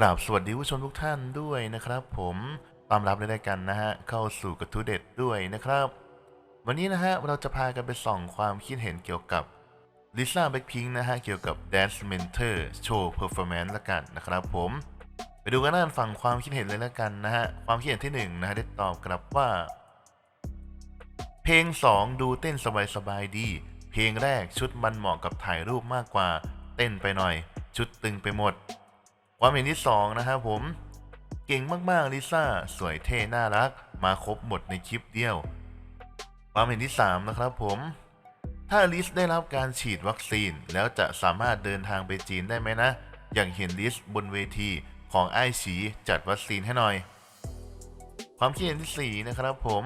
กราบสวัสดีผู้ชมทุกท่านด้วยนะครับ ผมตามรับในรายการนะฮะเข้าสู่กระทู้เด็ดด้วยนะครับ วันนี้นะฮะเราจะพากันไปส่องความคิดเห็นเกี่ยวกับลิซ่าแบ็คพิงนะฮะเกี่ยวกับ Dance Mentor Show Performance ละกันนะครับ ผมไปดูกันด้านฝั่งความคิดเห็นเลยละกันนะฮะความคิดเห็นที่หนึ่งนะฮะได้ตอบกลับว่า เพลง 2 ดูเต้นสบายๆดี เพลงแรกชุดมันเหมาะกับถ่ายรูปมากกว่า เต้นไปหน่อย ชุดตึงไปหมด ความเห็นที่2นะครับผม เก่งมากๆลิซ่าสวยเท่น่ารัก มาครบหมดในคลิปเดียว ความเห็นที่ 3 นะครับผม ถ้าลิสได้รับการฉีดวัคซีนแล้วจะสามารถเดินทางไปจีนได้ไหมนะ อย่างเห็นลิสบนเวทีของไอฉีจัดวัคซีนให้หน่อย ความคิดเห็นที่ 4 นะครับผม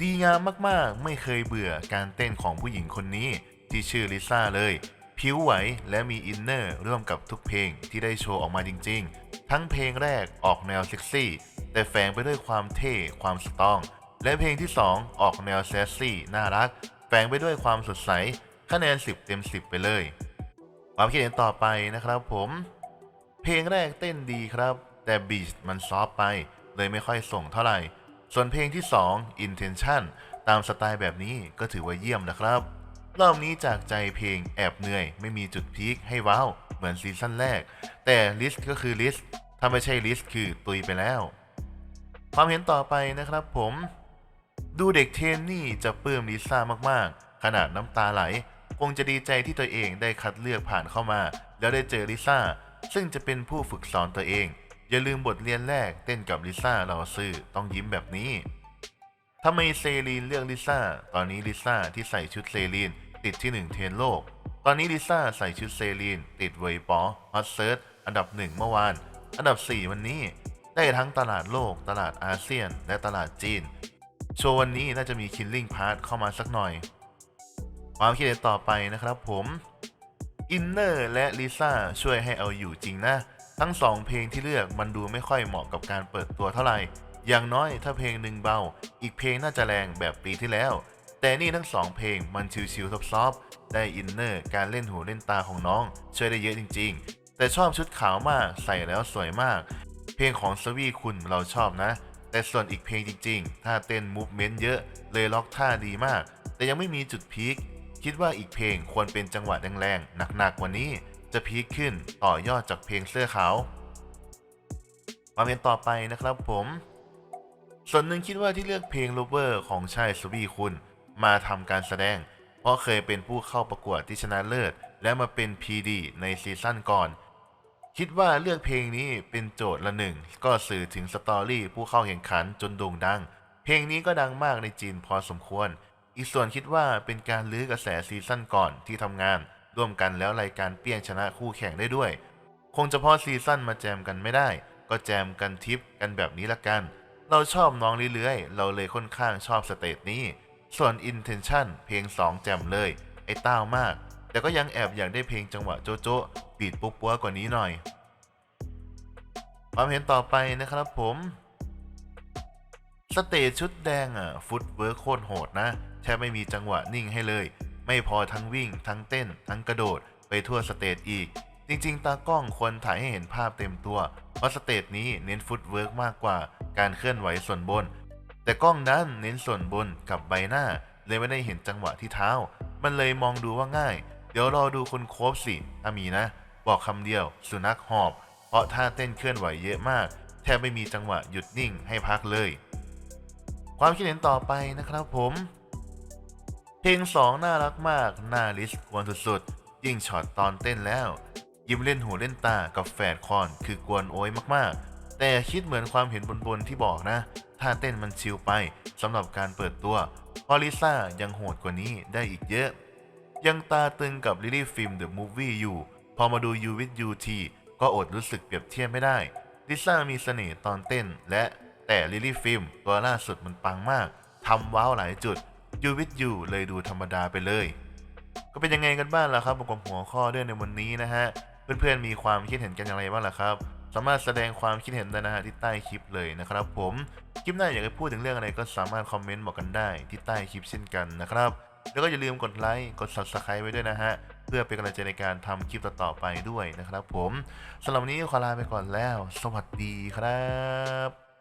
ดีงามมากๆ ไม่เคยเบื่อการเต้นของผู้หญิงคนนี้ที่ชื่อลิซ่าเลย ผิวไหวและมีอินเนอร์ร่วมกับทุกเพลงที่ได้โชว์ออกมาจริง ๆ ทั้งเพลงแรกออกแนวเซ็กซี่ แต่แฝงไปด้วยความเท่ความสตรอง และเพลงที่ 2 ออกแนวแซสซี่น่ารัก แฝงไปด้วยความสดใส คะแนน 10 เต็ม 10 ไปเลย ความคิดเห็นต่อไปนะครับผม เพลงแรกเต้นดีครับ แต่บีชมันซอฟไป เลยไม่ค่อยส่งเท่าไหร่ ส่วนเพลงที่ 2 Intention ตามสไตล์แบบนี้ก็ถือว่าเยี่ยมนะครับ รอบนี้จากใจเพลงแอบเหนื่อย ไม่มีจุดพีคให้ว้าว เหมือนซีซั่นแรก แต่ลิสก็คือลิสถ้าไม่ใช่ลิสคือตุยไปแล้ว ความเห็นต่อไปนะครับผม ดูเด็กเทนนี่จะปลื้มลิซ่ามากๆ ขนาดน้ำตาไหล คงจะดีใจที่ตัวเองได้คัดเลือกผ่านเข้ามา แล้วได้เจอลิซ่า ซึ่งจะเป็นผู้ฝึกสอนตัวเอง อย่าลืมบทเรียนแรกเต้นกับลิซ่าเราซื่อต้องยิ้มแบบนี้ ทำไมเซรีนเลือกลิซ่า ตอนนี้ลิซ่าที่ใส่ชุดเซรีนติดที่หนึ่งเทรนโลก ตอนนี้ลิซ่าใส่ชุดเซรีนติดเวยปอฮอตเซิร์ชอันดับหนึ่งเมื่อวาน อันดับ 4 วันนี้ ได้ทั้งตลาดโลก ตลาดอาเซียน และตลาดจีน โชว์วันนี้น่าจะมีคิลลิ่งพาร์ทเข้ามาสักหน่อย ความคิดเห็นต่อไปนะครับผมอินเนอร์และลิซ่าช่วยให้เอาอยู่จริงนะ ทั้งสองเพลงที่เลือกมันดูไม่ค่อยเหมาะกับการเปิดตัวเท่าไหร่ อย่างน้อยถ้าเพลงหนึ่งเบา อีกเพลงน่าจะแรงแบบปีที่แล้ว แต่นี่ทั้งสองเพลงมันชิวๆซอฟๆได้อินเนอร์การเล่นหูเล่นตาของน้อง ช่วยได้เยอะจริง ๆ แต่ชอบชุดขาวมากใส่แล้วสวยมาก เพลงของสวีคุณเราชอบนะ แต่ส่วนอีกเพลงจริง ๆ ถ้าเต้นมูฟเมนต์เยอะ เลยล็อกท่าดีมาก แต่ยังไม่มีจุดพีคคิดว่าอีกเพลงควรเป็นจังหวะแรงๆหนักๆกว่านี้ จะพีคขึ้นต่อยอดจากเพลงเสื้อขาวความเห็นต่อไปนะครับผม ส่วนหนึ่งคิดว่าที่เลือกเพลง Lover ของชายสวีคุณ มาทำการแสดง เพราะเคยเป็นผู้เข้าประกวดที่ชนะเลิศ และมาเป็น PD ในซีซั่นก่อน คิดว่าเลือกเพลงนี้เป็นโจทย์ละหนึ่ง ก็สื่อถึงสตอรี่ผู้เข้าแข่งขันจนโด่งดัง เพลงนี้ก็ดังมากในจีนพอสมควร อีกส่วนคิดว่าเป็นการลื้อกระแสซีซั่นก่อนที่ทำงาน ร่วมกันแล้วรายการเปี้ยงชนะคู่แข่งได้ด้วย คงเฉพาะซีซั่นมาแจมกันไม่ได้ ก็แจมกันทิปกันแบบนี้ละกัน เราชอบน้องเรื่อยๆ เราเลยค่อนข้างชอบสเตจนี้ ส่วน Intention เพลง 2 แจมเลย ไอ้ต้าวมาก แต่ก็ยังแอบอยากได้เพลงจังหวะโจโจะบีดปุ๊บปัวกว่านี้หน่อย ความเห็นต่อไปนะครับผม สเตจชุดแดงอะ ฟุตเวิร์คโคตรโหดนะ แทบไม่มีจังหวะนิ่งให้เลย ไม่พอทั้งวิ่ง ทั้งเต้น ทั้งกระโดด ไปทั่วสเตจอีก จริงๆ ตากล้องควรถ่ายให้เห็นภาพเต็มตัว เพราะสเตจนี้เน้นฟุตเวิร์กมากกว่าการเคลื่อนไหวส่วนบน แต่กล้องนั้นเน้นส่วนบนกับใบหน้า เลยไม่ได้เห็นจังหวะที่เท้า มันเลยมองดูว่าง่าย เดี๋ยวรอดูคนโคบสิถ้ามีนะ บอกคำเดียว สุนัขหอบ เพราะท่าเต้นเคลื่อนไหวเยอะมาก แทบไม่มีจังหวะหยุดนิ่งให้พักเลย ความคิดเห็นต่อไปนะครับผมเพลง2น่ารักมากน่าลิสกวนสุดๆยิ่งช็อตตอนเต้นแล้ว ยิ้มเล่นหูเล่นตากับแฝดคอน คือกวนโอ้ยมากๆ แต่คิดเหมือนความเห็นบนๆที่บอกนะ ถ้าเต้นมันชิลไปสำหรับการเปิดตัวพอลิซ่ายังโหดกว่านี้ได้อีกเยอะ ยังตาตึงกับลิลี่ฟิล์มเดอะมูฟวี่อยู่ พอมาดู You with You T ก็อดรู้สึกเปรียบเทียบไม่ได้ลิซ่ามีเสน่ห์ตอนเต้น และแต่ลิลี่ฟิล์มตัวล่าสุดมันปังมากทำว้าวหลายจุด You with You เลยดูธรรมดาไปเลย ก็เป็นยังไงกันบ้างล่ะครับประกอบหัวข้อเรื่องในวันนี้นะฮะ เพื่อนๆมีความคิดเห็นกันอย่างไรบ้างล่ะครับ สามารถแสดงความคิดเห็นได้นะฮะที่ใต้คลิปเลยนะครับผมคลิปหน้าอยากจะพูดถึงเรื่องอะไรก็สามารถคอมเมนต์บอกกันได้ที่ใต้คลิปเช่นกันนะครับแล้วก็อย่าลืมกดไลค์กด subscribe ไว้ด้วยนะฮะเพื่อเป็นกำลังใจในการทำคลิปต่อๆไปด้วยนะครับ ผมสำหรับวันนี้ขอลาไปก่อนแล้ว สวัสดีครับ